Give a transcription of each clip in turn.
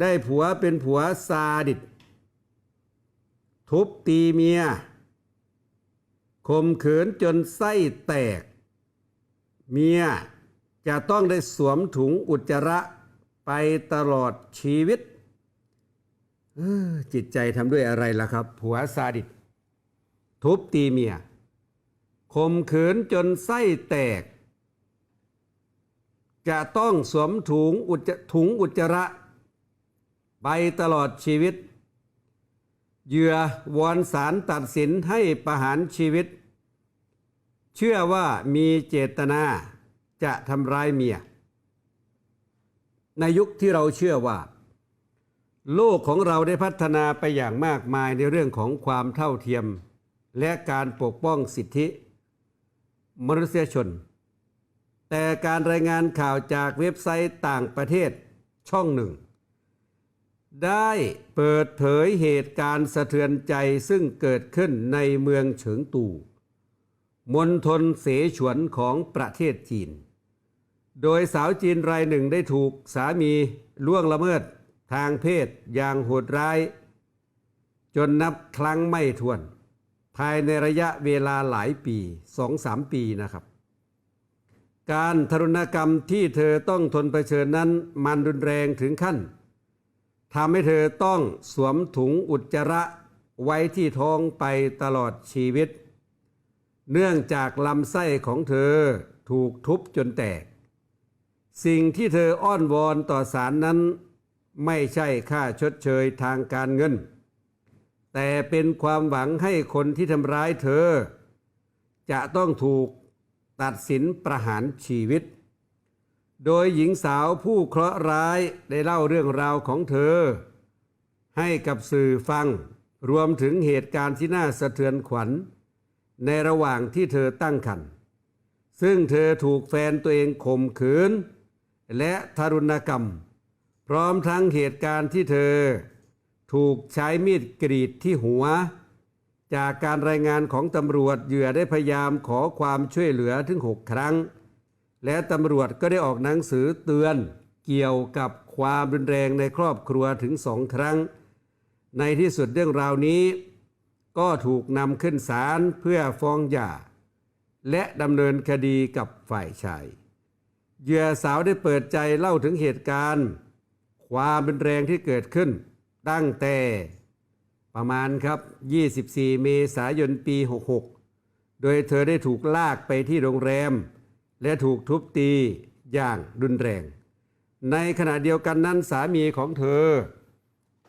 ได้ผัวเป็นผัวซาดิสทุบตีเมียข่มขืนจนไส้แตก เมียจะต้องได้สวมถุงอุจจาระไปตลอดชีวิตจิตใจทำด้วยอะไรล่ะครับ ผัวซาดิสทุบตีเมียข่มขืนจนไส้แตก จะต้องสวมถุงอุจถุงอุจจาระ ไปตลอดชีวิต เหยื่อวอนศาลตัดสินให้ประหารชีวิต เชื่อว่ามีเจตนาจะทำร้ายเมีย ในยุคที่เราเชื่อว่า โลกของเราได้พัฒนาไปอย่างมากมายในเรื่องของความเท่าเทียม และการปกป้องสิทธิ มนุษยชน แต่การรายงานข่าวจากเว็บไซต์ต่างประเทศช่องหนึ่ง ได้เปิดเผยเหตุการณ์สะเทือนใจซึ่งเกิดขึ้นในเมืองเฉิงตูมณฑลเสฉวนของประเทศจีน โดยสาวจีนรายหนึ่งได้ถูกสามีล่วงละเมิดทางเพศอย่างโหดร้าย จนนับครั้งไม่ถ้วน ภายในระยะเวลาหลายปีสองสามปีนะครับ การทารุณกรรมที่เธอต้องทนเผชิญนั้นมันรุนแรงถึงขั้น ทำให้เธอต้องสวมถุงอุจจาระไว้ที่ท้องไปตลอดชีวิต เนื่องจากลำไส้ของเธอถูกทุบจนแตก สิ่งที่เธออ้อนวอนต่อศาลนั้น ไม่ใช่ค่าชดเชยทางการเงิน แต่เป็นความหวังให้คนที่ทำร้ายเธอ จะต้องถูกตัดสินประหารชีวิต โดยหญิงสาวผู้เคราะห์ร้ายได้เล่าเรื่องราวของเธอ ให้กับสื่อฟังรวมถึงเหตุการณ์ที่น่าสะเทือนขวัญ ในระหว่างที่เธอตั้งครรภ์ซึ่งเธอถูกแฟนตัวเองข่มขืน และทารุณกรรม พร้อมทั้งเหตุการณ์ที่เธอ ถูกใช้มีดกรีดที่หัว จากการรายงานของตำรวจเหยื่อได้พยายามขอความช่วยเหลือถึงหกครั้ง และตำรวจก็ได้ออกหนังสือเตือนเกี่ยวกับความรุนแรงในครอบครัวถึงสองครั้ง ในที่สุดเรื่องราวนี้ ก็ถูกนำขึ้นศาลเพื่อฟ้องหย่า และดำเนินคดีกับฝ่ายชายเหยื่อสาวได้เปิดใจเล่าถึงเหตุการณ์ ความรุนแรงที่เกิดขึ้น ตั้งแต่ประมาณครับ 24 เมษายนปี 66 โดยเธอได้ถูกลากไปที่โรงแรม และถูกทุบตีอย่างรุนแรง ในขณะเดียวกันนั้นสามีของเธอ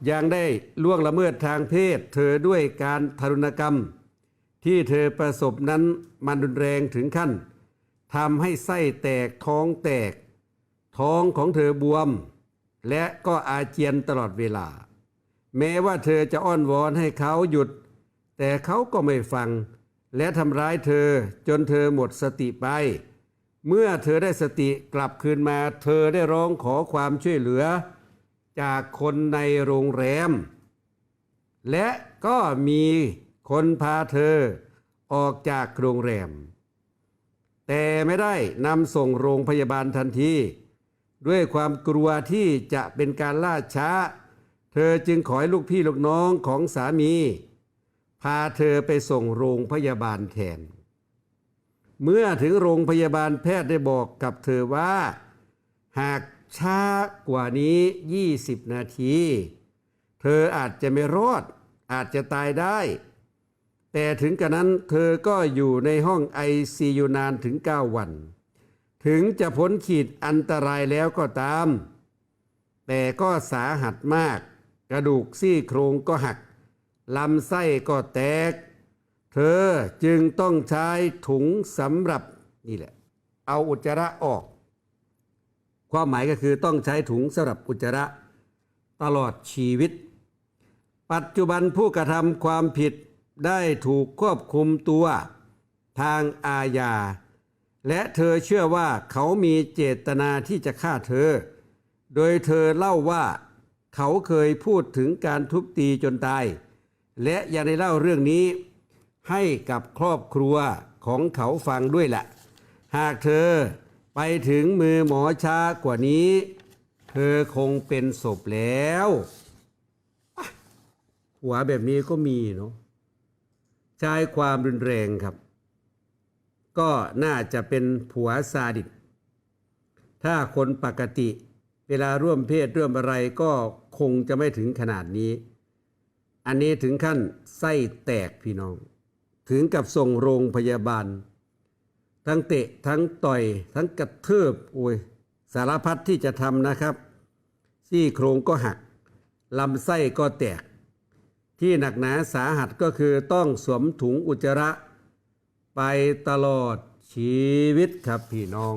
ยังได้ล่วงละเมิดทางเพศ เธอด้วยการทารุณกรรม ที่เธอประสบนั้นมันรุนแรงถึงขั้นทำให้ไส้แตกท้องแตก ท้องของเธอบวม และก็อาเจียนตลอดเวลา แม้ว่าเธอจะอ้อนวอนให้เขาหยุด แต่เขาก็ไม่ฟัง และทำร้ายเธอจนเธอหมดสติไป เมื่อเธอได้สติกลับคืนมา เธอได้ร้องขอความช่วยเหลือจากคนในโรงแรม และก็มีคนพาเธอออกจากโรงแรม แต่ไม่ได้นำส่งโรงพยาบาลทันที ด้วยความกลัวที่จะเป็นการล่าช้า เธอจึงขอให้ลูกพี่ลูกน้องของสามี พาเธอไปส่งโรงพยาบาลแทน เมื่อถึงโรงพยาบาลแพทย์ได้บอกกับเธอว่า หากช้ากว่านี้ 20 นาที เธออาจจะไม่รอด อาจจะตายได้ แต่ถึงกระนั้นเธอก็อยู่ในห้องไอซียูนานถึง 9 วัน ถึงจะพ้นขีดอันตรายแล้วก็ตาม แต่ก็สาหัสมาก กระดูกซี่โครงก็หักลำไส้ก็แตก เธอจึงต้องใช้ถุงสำหรับนี่แหละ เอาอุจจาระออก ความหมายก็คือต้องใช้ถุงสำหรับอุจจาระตลอดชีวิต ปัจจุบันผู้กระทำความผิดได้ถูกควบคุมตัวทางอาญา และเธอเชื่อว่าเขามีเจตนาที่จะฆ่าเธอ โดยเธอเล่าว่าเขาเคยพูดถึงการทุบตีจนตาย และยังได้เล่าเรื่องนี้ ให้กับครอบครัวของเขาฟังด้วยแหละหากเธอไปถึงมือหมอช้ากว่านี้ เธอคงเป็นศพแล้วหัวแบบนี้ก็มีเนาะใช้ความรุนแรงครับ ก็น่าจะเป็นผัวซาดิสถ้าคนปกติ เวลาร่วมเพศร่วมอะไรก็คงจะไม่ถึงขนาดนี้ อันนี้ถึงขั้นไส้แตกพี่น้อง ถึงกับส่งโรงพยาบาล ทั้งเตะทั้งต่อย ทั้งกระเทืบโอ้ยสารพัดที่จะทำนะครับ ซี่โครงก็หักลำไส้ก็แตก ที่หนักหนาสาหัสก็คือต้องสวมถุงอุจจาระ ไปตลอดชีวิตครับพี่น้อง